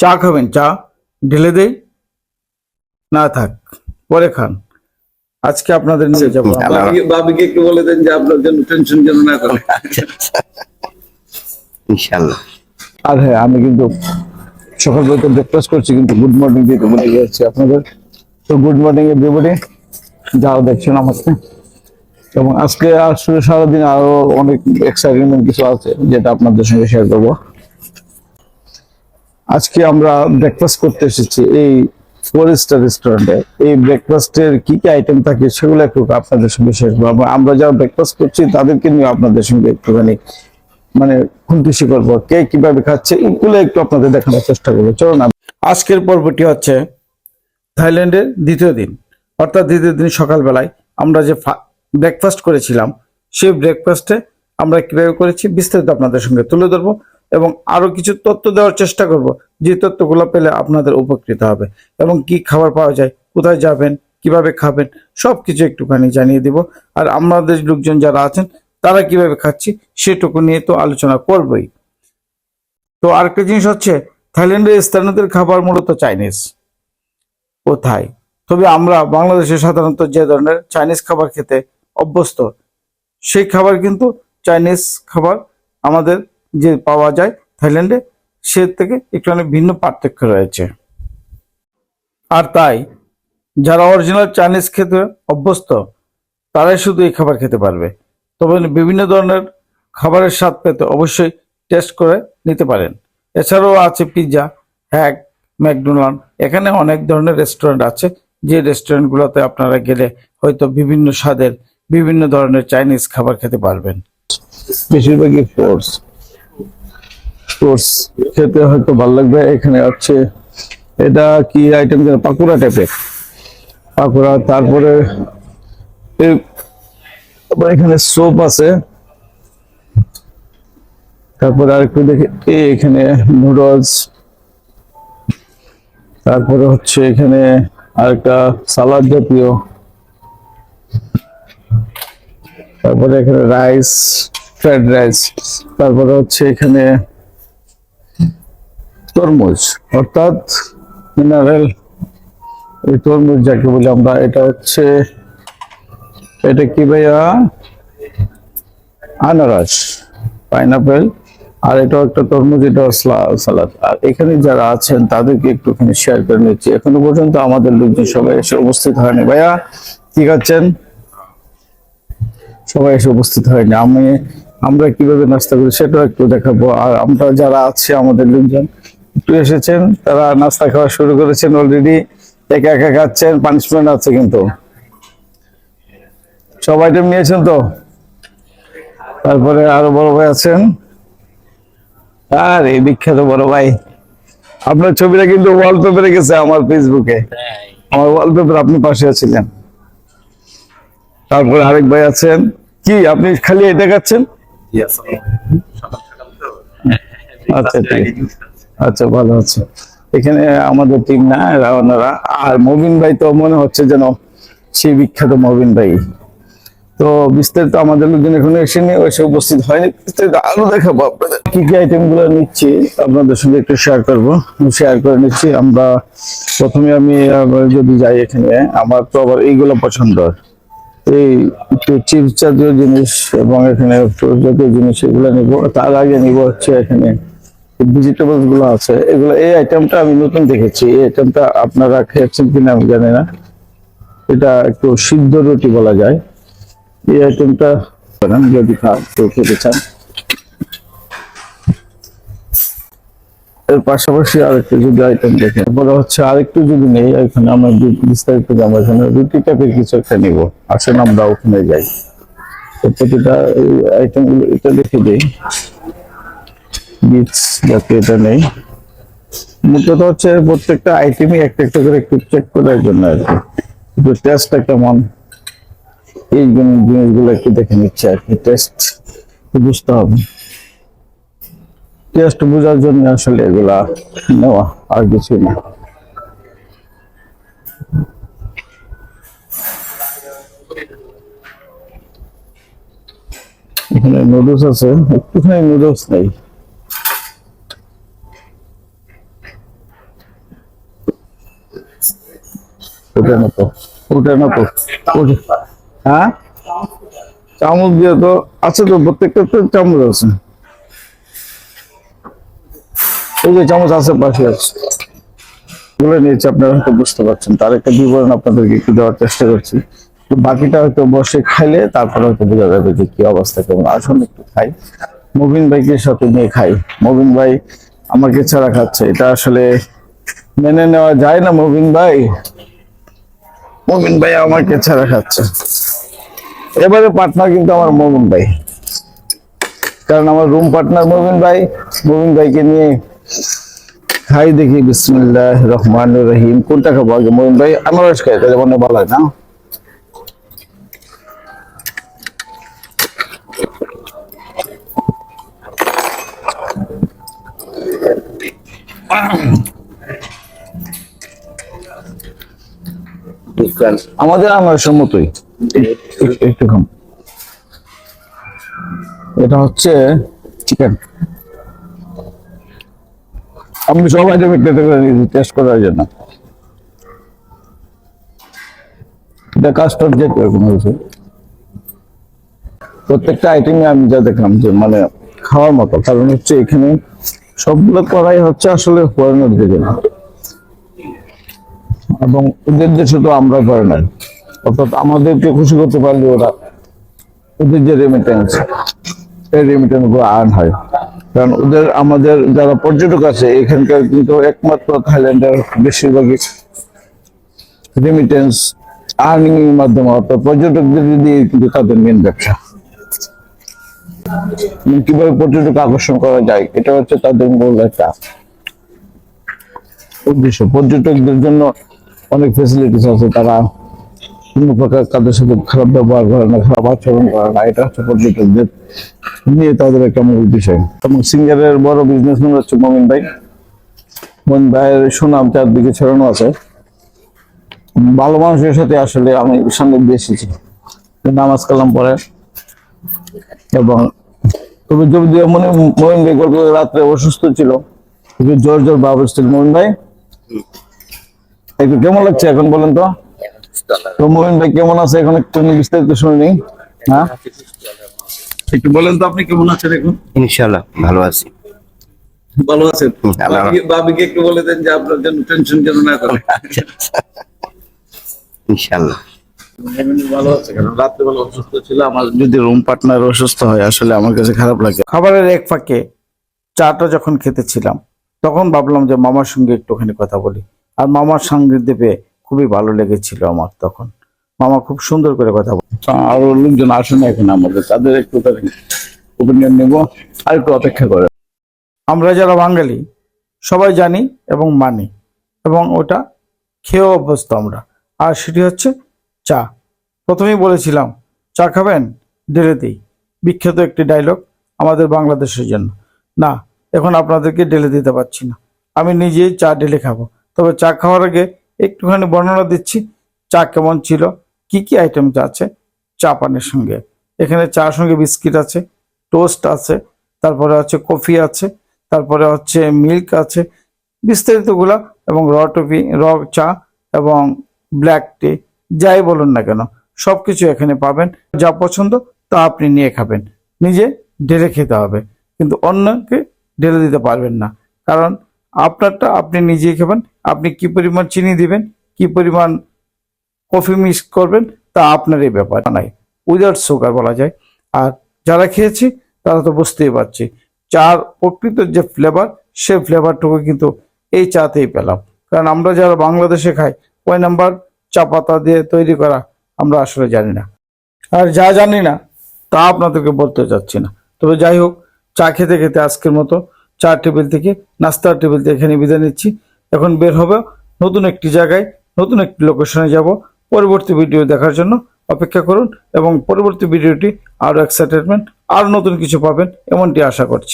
চা খাবেন চা ঢেলে দেই না থাক পরে খান। আজকে আপনাদের নিয়ে যাব। বাবিকে- একটু বলে দেন যে আপনার জন্য টেনশন যেন না করে। ইনশাল্লাহ আর হ্যাঁ আমি কিন্তু সকালবেলা তো ব্রেকফাস্ট করছি কিন্তু গুড মর্নিং দিতে বলে যাচ্ছি আপনাদের। তো গুড মর্নিং এভরিবডি যাও দেখছেন আমাকে এবং আজকে আসলে সারাদিন আরও অনেক এক্সাইটমেন্ট কিছু আছে যেটা আপনাদের সঙ্গে শেয়ার করব। আজকে আমরা ব্রেকফাস্ট করতে এসেছি এই ফরেস্টার রেস্টুরেন্টে এই ব্রেকফাস্টের কি কি আইটেম থাকে সেগুলো একটু আপনাদের সঙ্গে শেয়ার করব। আমরা যারা ব্রেকফাস্ট করছি, তাদেরকে নিয়ে আপনাদের সঙ্গে একটুখানি মানে খুন্তিসি করব। কে কীভাবে খাচ্ছে, এগুলো একটু আপনাদের দেখানোর চেষ্টা করব। চলো না আজকের পর্বটি হচ্ছে থাইল্যান্ডের দ্বিতীয় দিন। অর্থাৎ দ্বিতীয় দিন সকালবেলায় আমরা যে ব্রেকফাস্ট করেছিলাম, সেই ব্রেকফাস্টে আমরা কীভাবে করেছি, বিস্তারিত আপনাদের সঙ্গে তুলে ধরবো। এবং আরও কিছু তথ্য দেওয়ার চেষ্টা করব, যে তথ্যগুলো পেলে আপনাদের উপকৃত হবে। এবং কি খাবার পাওয়া যায়, কোথায় যাবেন, কীভাবে খাবেন সব কিছু একটুখানি জানিয়ে দিব। আর আমাদের লোকজন যারা আছেন, তারা কীভাবে খাচ্ছি, সেটুকু নিয়ে তো আলোচনা করবই। তো আর আরেকটা জিনিস হচ্ছে, থাইল্যান্ডের স্থানীয়দের খাবার মূলত চাইনিজ। ও থাই তবে আমরা বাংলাদেশে সাধারণত যে ধরনের চাইনিজ খাবার খেতে অভ্যস্ত, সেই খাবার কিন্তু চাইনিজ খাবার আমাদের যে পাওয়া যায় থাইল্যান্ডে, সে থেকে একটু ভিন্ন পার্থক্য রয়েছে। আর তাই, যারা অরিজিনাল চাইনিজ খেতে অভ্যস্ত, তারাই শুধু এই খাবার খেতে পারবে। তবে বিভিন্ন ধরনের খাবারের স্বাদ পেতে অবশ্যই টেস্ট করে নিতে পারেন। এছাড়াও আছে পিৎজা হ্যাক ম্যাকডোনাল্ড। এখানে অনেক ধরনের রেস্টুরেন্ট আছে। যে রেস্টুরেন্টগুলোতে আপনারা গেলে হয়তো বিভিন্ন স্বাদের বিভিন্ন ধরনের চাইনিজ খাবার খেতে পারবেন। বেশিরভাগই ফ্রুটস ফ্রুটস খেতে হয়তো ভালো লাগবে। এখানে আছে এটা কি আইটেম পাকুড়া টাইপের পাকুড়া, তারপরে এখানে সোপ আছে। তারপরে আরেকটু দেখি এখানে নুডলস তারপরে হচ্ছে এখানে আরেকটা সালাদ জাতীয়। তারপরে এখানে রাইস ফ্রাইড রাইস তারপরে হচ্ছে এখানে তরমুজ, অর্থাৎ মিনারেল এই তরমুজ যাকে বলি আমরা, এটা হচ্ছে, এটা কি ভাইয়া? আনারস পাইনাপেল আর এটাও একটা তরমুজ এটাও সালাদ। আর এখানে যারা আছেন, তাদেরকে একটুখানি শেয়ার করে নিচ্ছি। এখনও পর্যন্ত আমাদের লোকজন সবাই এসে উপস্থিত হয়নি। ভাইয়া, কি খাচ্ছেন? সবাই এসে উপস্থিত হয়নি। আমি, আমরা কীভাবে নাস্তা করি সেটাও একটু দেখাবো। আর আমরা যারা আছে, আমাদের লোকজন এসেছেন তারা নাস্তা খাওয়া শুরু করেছেন অলরেডি একা একা খাচ্ছেন পানিশমেন্ট আছে কিন্তু। সব আইটেম নিয়েছেন তো? তারপরে আরও বড় ভাই আছেন। আর এই বিখ্যাত বড় ভাই। আপনার ছবিটা কিন্তু ওয়ালপেপারে গেছে আমার ফেসবুকে আমার ওয়ালপেপার আপনি পাশে আছিলেন। তারপরে আরেক ভাই আছেন। কি আপনি খালি এটা খাচ্ছেন? আচ্ছা ঠিক। আচ্ছা ভালো আছে। এখানে আমাদের টিম না ওনারা আর মবিন ভাই তো মনে হচ্ছে যেন সেই বিখ্যাত মবিন ভাই। তো বিস্তারিত আমাদের লোকজন এখনও এসেনি, এসে উপস্থিত হয়নি। বিস্তারিত আরও দেখাবো আপনাদের। কি কি আইটেমগুলো নিচ্ছি, আপনাদের সঙ্গে একটু শেয়ার করব। শেয়ার করে নিচ্ছি, আমরা প্রথমে আমি যদি যাই এখানে, আমার তো আবার এইগুলো পছন্দ। এই একটু চিপস জাতীয় জিনিস এবং এখানে ফ্রুট জাতীয় জিনিস এগুলো নিব। তার আগে নিব হচ্ছে এখানে ভেজিটেবলসগুলো আছে, এগুলো, এই আইটেমটা আমি নতুন দেখেছি। এই আইটেমটা আপনারা খেয়েছেন কিনা আমি জানি না। এটা একটু সিদ্ধ রুটি বলা যায়। এই আইটেমটা বানান যদি খা কেউ খেতে চান। এর পাশাপাশি আরেকটু যদি আইটেম দেখেন, এরপরে হচ্ছে আরেকটু যদি নেই, এখানে আমরা বিস্তারিত এখানে রুটি টাইপের কিছু একটা নিব। আসেন আমরা ওখানে যাই। প্রতিটা আইটেমগুলো, এটা দেখে দিই। যাতে এটা নেই। হচ্ছে প্রত্যেকটা আইটেমই একটা একটা করে একটু চেক করার জন্য আর কি। একটু টেস্টটা কেমন, এই জিনিসগুলো একটু দেখে নিচ্ছে আর কি। টেস্ট বুঝতে হবে। টেস্ট বোঝার জন্য আসলে এগুলা নেওয়া আর কিছু না। এখানে নুডলস আছে, একটুখানি নুডলস নেই। উঠে না তো উঠে না তো হ্যাঁ? চামচ দিয়ে তো আছে তো, প্রত্যেকটা তো চামচ আছে। এই যে চামচ আছে, পাশে আছে। বলে নিয়েছি, আপনারা হয়তো বুঝতে পারছেন। তার একটা বিবরণ আপনাদেরকে একটু দেওয়ার চেষ্টা করছি। তো বাকিটা হয়তো বসে খাইলে তারপরে হয়তো বোঝা যাবে যে কি অবস্থা, কেমন। আসুন একটু খাই। মবিন ভাইকে সাথে নিয়ে খাই। মবিন ভাই আমাকে ছাড়া খাচ্ছে। এটা আসলে মেনে নেওয়া যায় না, মবিন ভাই? মবিন ভাই আমাকে ছাড়া খাচ্ছে। এবারে পার্টনার কিন্তু আমার মমিন ভাই। কারণ আমার রুম পার্টনার মমিন ভাই, মমিন ভাইকে নিয়ে খাই দেখি বিসমুল্লাহ রহমান রহিম। কোনটা খাব আগে মমিন ভাই? আমার খাই তাহলে মনে ভালো হয় না। আমাদের আনারসের মতোই এটা হচ্ছে চিকেন আমি সব আইটেম একটু টেস্ট করার জন্য। কাস্টার্ড কোনো কিছু। প্রত্যেকটা আইটেমে আমি যা দেখলাম যে মানে খাওয়ার মতো। কারণ হচ্ছে এখানে সবগুলো করাই হচ্ছে আসলে ফরেনারদের এবং ওদের দেশে তো আমরা ফরেনার অর্থাৎ আমাদেরকে খুশি করতে পারলে ওরা ওদের যে রেমিটেন্স এই রেমিটেন্সগুলো আর্ন হয়। কারণ ওদের, আমাদের যারা পর্যটক আছে, এখানকার কিন্তু একমাত্র থাইল্যান্ডের বেশিরভাগই রেমিটেন্স আর্নিং এর মাধ্যমে, অর্থাৎ পর্যটকদের দিয়ে কিন্তু তাদের মেন ব্যবসা। কীভাবে পর্যটক আকর্ষণ করা যায়, এটা হচ্ছে তাদের মূল একটা উদ্দেশ্য। পর্যটকদের জন্য অনেক ফেসিলিটিস আছে, তারা কোনো প্রকার তাদের সাথে খারাপ ব্যবহার করে না, খারাপ আচরণ করে না, এটা হচ্ছে পর্যটকদের নিয়ে তাদের একটা মূল বিষয়। এবং সিঙ্গারের বড় বিজনেসম্যান হচ্ছে মমিন ভাই। মমিন ভাইয়ের সুনাম চারদিকে ছড়ানো আছে। ভালো মানুষের সাথে আসলে আমি দিয়ে এসেছি নামাজ কালাম পরে এবং তবে যদি মনে মমিন ভাই গল্প রাত্রে অসুস্থ ছিল, একটু জ্বর ভাব ছিল মমিন ভাই। একটু কেমন লাগছে এখন বলেন তো? তো মোহিন ভাই কেমন আছে? এখন একটু বিস্তারিত শুনে নিই। হ্যাঁ? একটু বলেন তো আপনি কেমন আছেন এখন? ইনশাল্লাহ ভালো আছি। ভালো আছেন? বাবিকে- একটু বলে দেন যে আপনার জন্য টেনশন যেন না করে। ইনশাল্লাহ ভালো আছে কারণ রাত্রেবেলা অসুস্থ ছিল আমার যদি রুম পার্টনার অসুস্থ হয় আসলে আমার কাছে খারাপ লাগে। খাবারের এক ফাঁকে চাটা যখন খেতেছিলাম তখন ভাবলাম যে মামার সঙ্গে একটুখানি কথা বলি। আর মামার সঙ্গে দেবে খুবই ভালো লেগেছিল আমার তখন। মামা খুব সুন্দর করে কথা বলে আরও লোকজন আসে না এখন আমাদের তাদের একটু ওপিনিয়ন নেব আর একটু অপেক্ষা করে। আমরা যারা বাঙালি সবাই জানি এবং মানি এবং ওটা খেয়েও অভ্যস্ত আমরা। আর সেটি হচ্ছে চা। প্রথমেই বলেছিলাম চা খাবেন ঢেলে দিই। বিখ্যাত একটি ডায়লগ আমাদের বাংলাদেশের জন্য। না এখন আপনাদেরকে ঢেলে দিতে পারছি না। আমি নিজেই চা ঢেলে খাব। তবে চা খাওয়ার আগে একটুখানি বর্ণনা দিচ্ছি। চা কেমন ছিল? কি কি আইটেম আছে? চা পানের সঙ্গে। এখানে চা সঙ্গে বিস্কিট আছে, টোস্ট আছে, তারপরে হচ্ছে কফি আছে, তারপরে হচ্ছে মিল্ক আছে, বিস্তারিতগুলা এবং র টফি র চা এবং ব্ল্যাক টি যাই বলুন না কেন, সবকিছু এখানে পাবেন। যা পছন্দ তা আপনি নিয়ে খাবেন। নিজে ঢেলে খেতে হবে, কিন্তু অন্যকে ঢেলে দিতে পারবেন না, কারণ আপনারটা আপনি নিজেই খাবেন। আপনি কি পরিমাণ চিনি দিবেন, কি পরিমাণ কফি মিক্স করবেন, তা আপনারই ব্যাপার নাই। উইদাউট সুগার বলা যায়। আর যারা খেয়েছি, তারা তো বুঝতেই পারছি। চার প্রকৃত যে ফ্লেভার সে ফ্লেভারটুকু কিন্তু এই চাতেই পেলাম। কারণ আমরা যারা বাংলাদেশে খাই, ওই নাম্বার চা পাতা দিয়ে তৈরি করা আমরা আসলে জানি না। আর যা জানি না, তা আপনাদেরকে বলতে চাচ্ছি না। তবে যাই হোক, চা খেতে খেতে আজকের মতো চা টেবিল থেকে নাস্তার টেবিল থেকে এখানে বিদায় নিচ্ছি। এখন বের হবে নতুন একটি জায়গায়, নতুন একটি লোকেশনে যাব। পরবর্তী ভিডিও দেখার জন্য অপেক্ষা করুন এবং পরবর্তী ভিডিওটি আরও এক্সাইটেডমেন্ট আরও নতুন কিছু পাবেন, এমনটি আশা করছি।